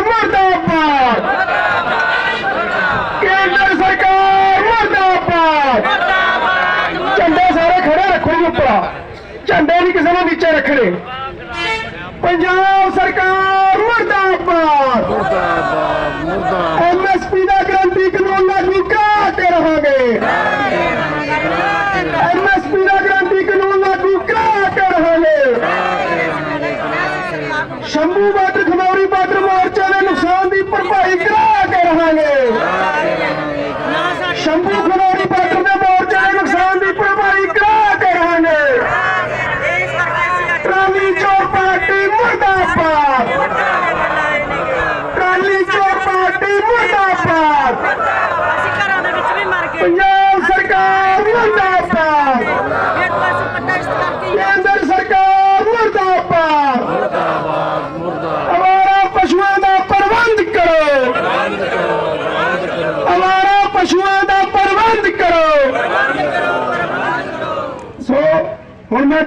ਮੁਰਦਾਬਾਦ। ਕੇਂਦਰ ਸਰਕਾਰ ਮੁਰਦਾਬਾਦ। ਝੰਡੇ ਸਾਰੇ ਖੜੇ ਰੱਖੋ ਜੀ ਉੱਪਰ। ਝੰਡੇ ਨਹੀਂ ਕਿਸੇ ਨੇ ਨੀਚੇ ਰੱਖਣੇ। ਪੰਜਾਬ ਸਰਕਾਰ ਮੁਰਦਾਬਾਦ ਮੁਰਦਾਬਾਦ ਮੁਰਦਾਬਾਦ ਐਮਐਸਪੀ ਦਾ ਗਰੰਟੀ ਕਾਨੂੰਨ ਲਾਗੂ ਕਰਾ ਕੇ ਰਹਾਂਗੇ ਐਮਐਸਪੀ ਦਾ ਗਰੰਟੀ ਕਾਨੂੰਨ ਲਾਗੂ ਕਰਾ ਕੇ ਰਹਾਂਗੇ ਸ਼ੰਭੂ ਬਾਰਡਰ ਖਨੌਰੀ ਬਾਰਡਰ ਮੋਰਚੇ ਦੇ ਨੁਕਸਾਨ ਦੀ ਭਰਪਾਈ ਕਰਾ ਕੇ ਰਹਾਂਗੇ ਸ਼ੰਭੂ ਖਨੌਰੀ ਬਾਰਡਰ ਦੇ ਮੋਰਚੇ ਦੇ ਨੁਕਸਾਨ ਦੀ ਭਰਪਾਈ ਕਰਾ ਕੇ ਰਹਾਂਗੇ ਟਰਾਲੀ ਚੋਰ ਪਾਰਟੀ ਮੁਰਦਾਬਾਦ। ਟਰਾਲੀ ਚੋਰ ਪਾਰਟੀ ਮੁਰਦਾਬਾਦ ਅਸੀਂ ਘਰਾਂ ਦੇ ਵਿੱਚ ਵੀ ਮਰ ਗਏ ਪੰਜਾਬ ਸਰਕਾਰ ਮੁਰਦਾਬਾਦ ਇੱਕ ਪਾਸੇ ਪ੍ਰੋਟੈਸਟ ਕਰਕੇ ਕੇਂਦਰ ਸਰਕਾਰ ਮੁਰਦਾਬਾਦ ਹਮਾਰਾ ਪਸ਼ੂਆਂ ਦਾ ਪ੍ਰਬੰਧ ਕਰੋ ਹਮਾਰਾ ਪਸ਼ੂਆਂ ਦਾ ਪ੍ਰਬੰਧ ਕਰੋ। ਸੋ ਹੁਣ ਮੈਂ